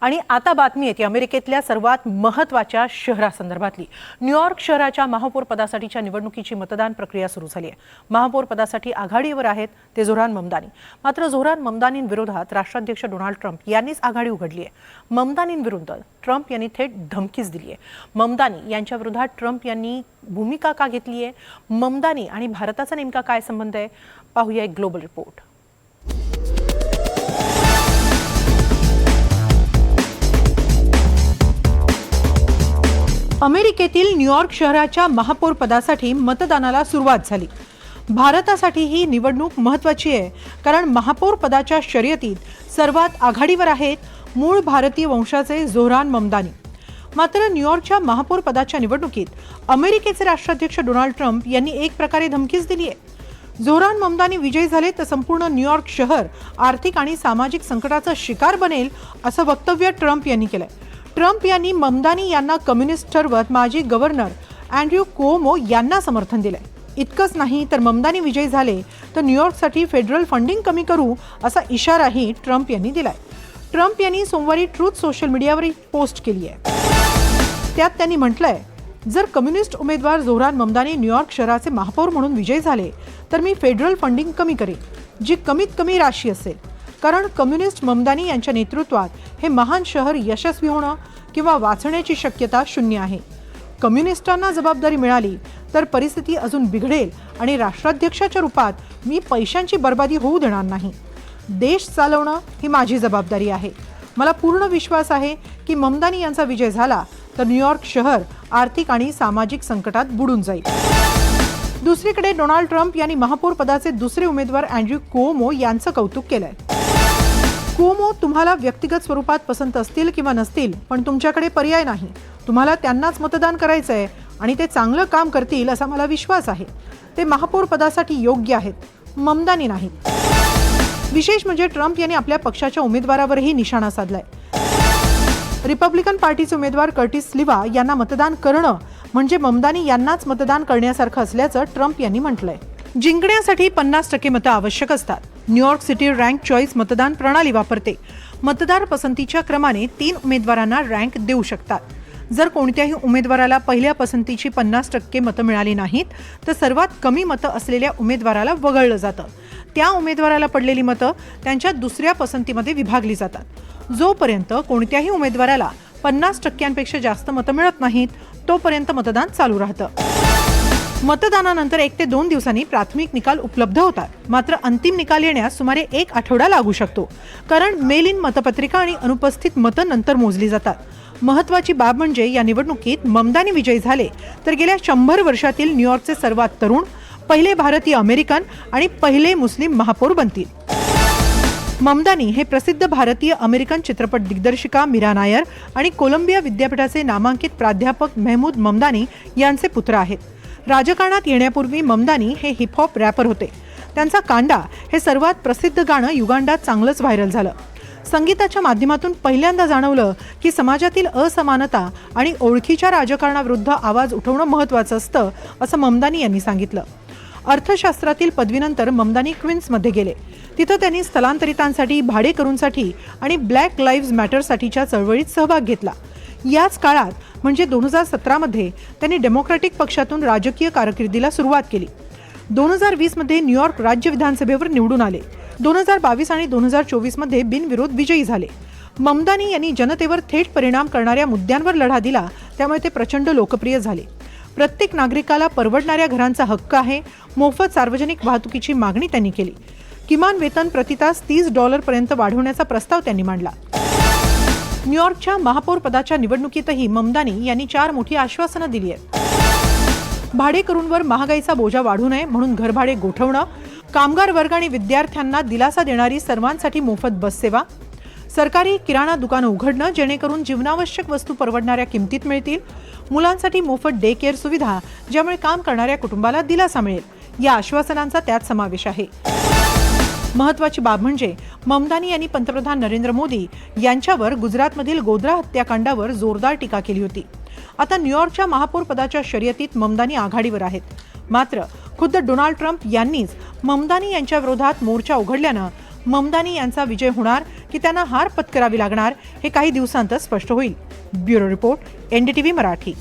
आणि आता बातमी येते अमेरिकेतल्या सर्वात महत्त्वाच्या शहरासंदर्भातली. न्यूयॉर्क शहराच्या महापौर पदासाठीच्या निवडणुकीची मतदान प्रक्रिया सुरू झाली आहे. महापौर पदासाठी आघाडीवर आहेत ते झोरान ममदानी. मात्र झोरान ममदानींविरोधात राष्ट्राध्यक्ष डोनाल्ड ट्रम्प यांनीच आघाडी उघडली आहे. ममदानींविरुद्ध ट्रम्प यांनी थेट धमकीच दिली आहे. ममदानी यांच्या विरोधात ट्रम्प यांनी भूमिका का घेतली आहे? ममदानी आणि भारताचा नेमका काय संबंध आहे? पाहूया एक ग्लोबल रिपोर्ट. अमेरिकेतील न्यूयॉर्क शहराच्या महापौर पदासाठी मतदानाला सुरुवात झाली. भारतासाठी ही निवडणूक महत्वाची आहे कारण महापौर पदाच्या शर्यतीत सर्वात आघाडीवर आहेत मूळ भारतीय वंशाचे झोहरान ममदानी. मात्र न्यूयॉर्कच्या महापौर पदाच्या निवडणुकीत अमेरिकेचे राष्ट्राध्यक्ष डोनाल्ड ट्रम्प यांनी एक प्रकारे धमकीच दिली आहे. झोरान ममदानी विजयी झाले तर संपूर्ण न्यूयॉर्क शहर आर्थिक आणि सामाजिक संकटाचा शिकार बनेल असं वक्तव्य ट्रम्प यांनी केलंय. ट्रम्प यांनी ममदानी यांना कम्युनिस्ट ठरवत माजी गव्हर्नर अँड्र्यू कोमो यांना समर्थन दिलंय. इतकंच नाही तर ममदानी विजयी झाले तर न्यूयॉर्कसाठी फेडरल फंडिंग कमी करू असा इशाराही ट्रम्प यांनी दिलाय. ट्रम्प यांनी सोमवारी ट्रूथ सोशल मीडियावर पोस्ट केली आहे. त्यात त्यांनी म्हटलंय जर कम्युनिस्ट उमेदवार जोहरान ममदानी न्यूयॉर्क शहराचे महापौर म्हणून विजयी झाले तर मी फेडरल फंडिंग कमी करेन जी कमीत कमी राशी असेल. कारण कम्युनिस्ट ममदानी यांच्या नेतृत्वात हे महान शहर यशस्वी होणं किंवा वाचण्याची शक्यता शून्य आहे. कम्युनिस्टांना जबाबदारी मिळाली तर परिस्थिती अजून बिघडेल आणि राष्ट्राध्यक्षाच्या रूपात मी पैशांची बर्बादी होऊ देणार नाही. देश चालवणं ही माझी जबाबदारी आहे. मला पूर्ण विश्वास आहे की ममदानी यांचा विजय झाला तर न्यूयॉर्क शहर आर्थिक आणि सामाजिक संकटात बुडून जाईल. दुसरीकडे डोनाल्ड ट्रम्प यांनी महापौर पदाचे दुसरे उमेदवार अँड्र्यू कोमो यांचं कौतुक केलंय. कोमो तुम्हाला व्यक्तिगत स्वरूपात पसंत असतील किंवा नसतील पण तुमच्याकडे पर्याय नाही. तुम्हाला त्यांनाच मतदान करायचं आहे आणि ते चांगलं काम करतील असा मला विश्वास आहे. ते महापौर पदासाठी योग्य आहेत. ममदानी नाहीत विशेष म्हणजे ट्रम्प यांनी आपल्या पक्षाच्या उमेदवारावरही निशाणा साधलाय. रिपब्लिकन पार्टीचे उमेदवार कर्टिस लिवा यांना मतदान करणं म्हणजे ममदानी यांनाच मतदान करण्यासारखं असल्याचं ट्रम्प यांनी म्हटलंय. जिंकण्यासाठी पन्नास टक्के मतं आवश्यक असतात. न्यूयॉर्क सिटी रँक चॉईस मतदान प्रणाली वापरते. मतदार पसंतीच्या क्रमाने तीन उमेदवारांना रँक देऊ शकतात. जर कोणत्याही उमेदवाराला पहिल्या पसंतीची पन्नास टक्के मतं मिळाली नाहीत तर सर्वात कमी मतं असलेल्या उमेदवाराला वगळलं जातं. त्या उमेदवाराला पडलेली मतं त्यांच्या दुसऱ्या पसंतीमध्ये विभागली जातात. जोपर्यंत कोणत्याही उमेदवाराला पन्नास टक्क्यांपेक्षा जास्त मतं मिळत नाहीत तोपर्यंत मतदान चालू राहतं. मतदानानंतर एक ते दोन दिवसांनी प्राथमिक निकाल उपलब्ध होतात. मात्र अंतिम निकाल येण्यास सुमारे एक आठवडा लागू शकतो. कारण मेल इन मतपत्रिका आणि अनुपस्थित मतं नंतर मोजली जातात. महत्वाची बाब म्हणजे या निवडणुकीत ममदानी विजयी झाले तर गेल्या शंभर वर्षातील न्यूयॉर्कचे सर्वात तरुण पहिले भारतीय अमेरिकन आणि पहिले मुस्लिम महापौर बनतील. ममदानी हे प्रसिद्ध भारतीय अमेरिकन चित्रपट दिग्दर्शिका मीरा नायर आणि कोलंबिया विद्यापीठाचे नामांकित प्राध्यापक मेहमूद ममदानी यांचे पुत्र आहेत. राजकारणात येण्यापूर्वी ममदानी हे हिपहॉप रॅपर होते. त्यांचा कांडा हे सर्वात प्रसिद्ध गाणं युगांडात चांगलंच व्हायरल झालं. संगीताच्या माध्यमातून पहिल्यांदा जाणवलं की समाजातील असमानता आणि ओळखीच्या राजकारणाविरुद्ध आवाज उठवणं महत्त्वाचं असतं असं ममदानी यांनी सांगितलं. अर्थशास्त्रातील पदवीनंतर ममदानी क्विन्समध्ये गेले. तिथं त्यांनी स्थलांतरितांसाठी भाडेकरूंसाठी आणि ब्लॅक लाईव्ज मॅटरसाठीच्या चळवळीत सहभाग घेतला. याच काळात म्हणजे दोन हजार सतरामध्ये त्यांनी डेमोक्रॅटिक पक्षातून राजकीय कारकिर्दीला सुरुवात केली. दोन हजार वीसमध्ये न्यूयॉर्क राज्य विधानसभेवर निवडून आले. दोन हजार बावीस आणि दोन हजार चोवीसमध्ये बिनविरोध विजयी झाले. ममदानी यांनी जनतेवर थेट परिणाम करणाऱ्या मुद्द्यांवर लढा दिला त्यामुळे ते प्रचंड लोकप्रिय झाले. प्रत्येक नागरिकाला परवडणाऱ्या घरांचा हक्क आहे मोफत सार्वजनिक वाहतुकीची मागणी त्यांनी केली. किमान वेतन प्रतितास तीस डॉलरपर्यंत वाढवण्याचा प्रस्ताव त्यांनी मांडला. न्यूयॉर्कच्या महापौर पदाच्या निवडणुकीतही ममदानी यांनी चार मोठी आश्वासनं दिली आहेत. भाडेकरूंवर महागाईचा बोजा वाढू नये म्हणून घरभाडे गोठवणं कामगार वर्ग आणि विद्यार्थ्यांना दिलासा देणारी सर्वांसाठी मोफत बससेवा सरकारी किराणा दुकानं उघडणं जेणेकरून जीवनावश्यक वस्तू परवडणाऱ्या किमतीत मिळतील मुलांसाठी मोफत डे केअर सुविधा ज्यामुळे काम करणाऱ्या कुटुंबाला दिलासा मिळेल. या आश्वासनांचा त्यात समावेश आहे. महत्वाची बाब म्हणजे ममदानी यांनी पंतप्रधान नरेंद्र मोदी यांच्यावर गुजरातमधील गोद्रा हत्याकांडावर जोरदार टीका केली होती. आता न्यूयॉर्कच्या महापौर पदाच्या शर्यतीत ममदानी आघाडीवर आहेत. मात्र खुद्द डोनाल्ड ट्रम्प यांनीच ममदानी यांच्या विरोधात मोर्चा उघडल्यानं ममदानी यांचा विजय होणार की त्यांना हार पत्करावी लागणार हे काही दिवसांतच स्पष्ट होईल. Bureau report NDTV Marathi.